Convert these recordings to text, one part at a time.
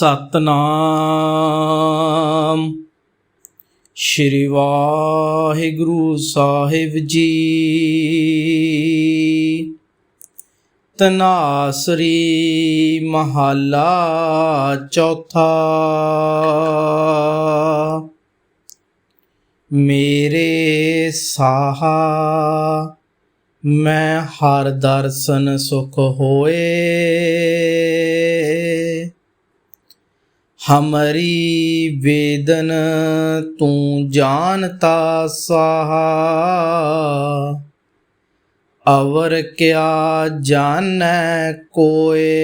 ਸਤਨਾਮ। ਸ਼੍ਰੀ ਵਾਹਿਗੁਰੂ ਸਾਹਿਬ ਜੀ। ਤਨਾਸਰੀ ਮਹੱਲਾ ਚੌਥਾ। ਮੇਰੇ ਸਾਹਾ, ਮੈਂ ਹਰ ਦਰਸ਼ਨ ਸੁਖ ਹੋਏ। ਹਮਰੀ ਵੇਦਨ ਤੂੰ ਜਾਣਤਾ ਸਾਹਾ। ਅਵਰ ਕਿਆ ਜਾਣੈ ਕੋਏ।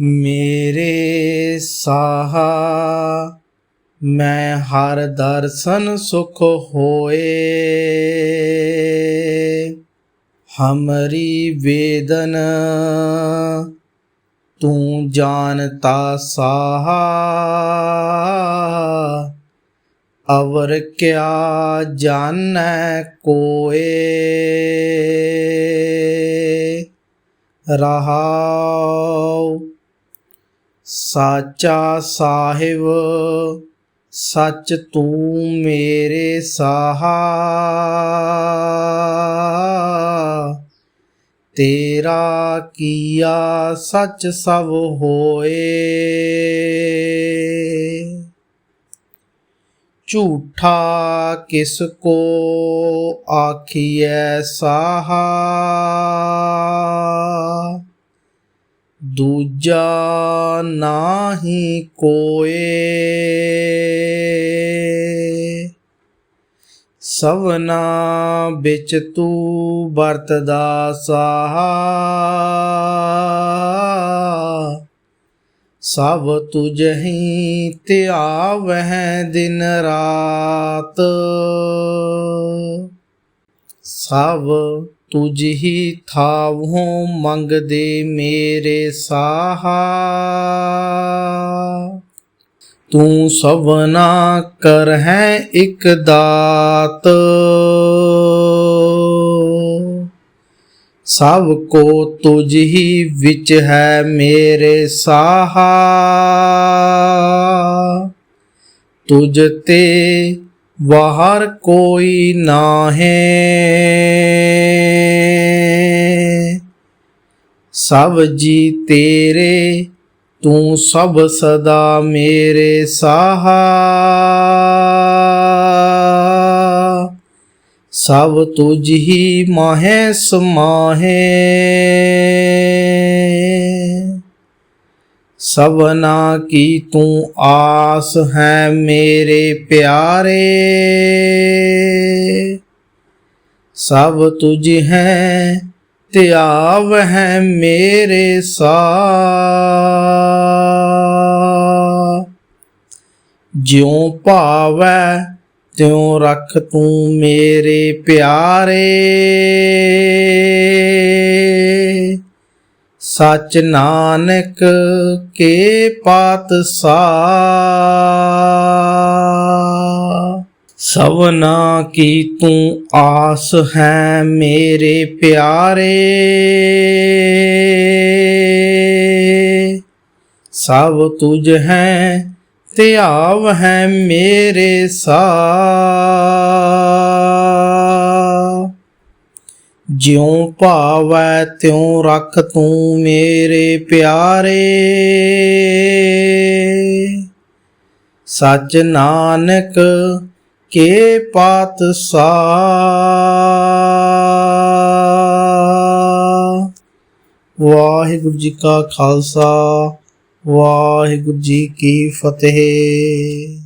ਮੇਰੇ ਸਾਹਾ, ਮੈਂ ਹਰ ਦਰਸ਼ਨ ਸੁਖ ਹੋਏ। ਹਮਰੀ ਵੇਦਨ ਤੂੰ ਜਾਣਤਾ ਸਾਹਾ ਅਵਰ ਕਿਆ ਜਾਣੈ ਕੋਏ ਰਹਾਉ ਸਾਚਾ ਸਾਹਿਬ ਸੱਚ ਤੂੰ ਮੇਰੇ ਸਾਹਾ ਤੇਰਾ ਕੀਆ ਸੱਚ ਸਭ ਹੋਏ ਝੂਠਾ ਕਿਸ ਕੋ ਆਖੀਐ ਸਾਹਾ ਦੂਜਾ ਨਾਹੀ ਕੋਏ ਸਵਨਾ ਵਿੱਚ ਤੂੰ ਵਰਤਦਾ ਸਾਹਾ। ਸਭ ਤੁਝਹੀ ਧਿਆਵਹਿ ਦਿਨ ਰਾਤ। ਸਭ ਤੁਝ ਹੀ ਥਾਵੋਂ ਮੰਗਦੇ ਮੇਰੇ ਸਾਹਾ। ਤੂੰ ਸਭਨਾ ਕਰ ਹੈ ਇਕ ਦਾਤ। ਸਭ ਕੋ ਤੁਝ ਹੀ ਵਿੱਚ ਹੈ ਮੇਰੇ ਸਾਹਾ। ਤੁਝ ਤੇ ਬਾਹਰ ਕੋਈ ਨਾਹੀ। ਸਭ ਜੀ ਤੇਰੇ ਤੂੰ ਸਭ ਸਦਾ ਮੇਰੇ ਸਾਹਾ। ਸਭ ਤੁਝ ਹੀ ਮਾਹੇ ਸਮਾਹੇ। ਸਭਨਾ ਕੀ ਤੂੰ ਆਸ ਹੈ ਮੇਰੇ ਪਿਆਰੇ। ਸਭ ਤੁਝ ਹੈ ਤਿਆਵ ਹੈ ਮੇਰੇ ਸਾ ਜਿਉ ਭਾਵੈ, ਤਿਉ ਰੱਖ ਤੂੰ ਮੇਰੇ ਪਿਆਰੇ। ਸਚ ਨਾਨਕ ਕੇ ਪਾਤ ਸਾ ਸਵਨਾ ਕੀ ਤੂੰ ਆਸ ਹੈ ਮੇਰੇ ਪਿਆਰੇ। ਸਭ ਤੁਝ ਹੈ ਧਿਆਵ ਹੈ ਮੇਰੇ ਸਾ ਜਿਉ ਭਾਵੈ ਤਿਉ ਰੱਖ ਤੂੰ ਮੇਰੇ ਪਿਆਰੇ। ਸੱਚ ਨਾਨਕ ਕੇ ਪਾਤ ਸਾ ਵਾਹਿਗੁਰੂ ਜੀ ਕਾ ਖਾਲਸਾ। ਵਾਹਿਗੁਰੂ ਜੀ ਕੀ ਫਤਿਹ।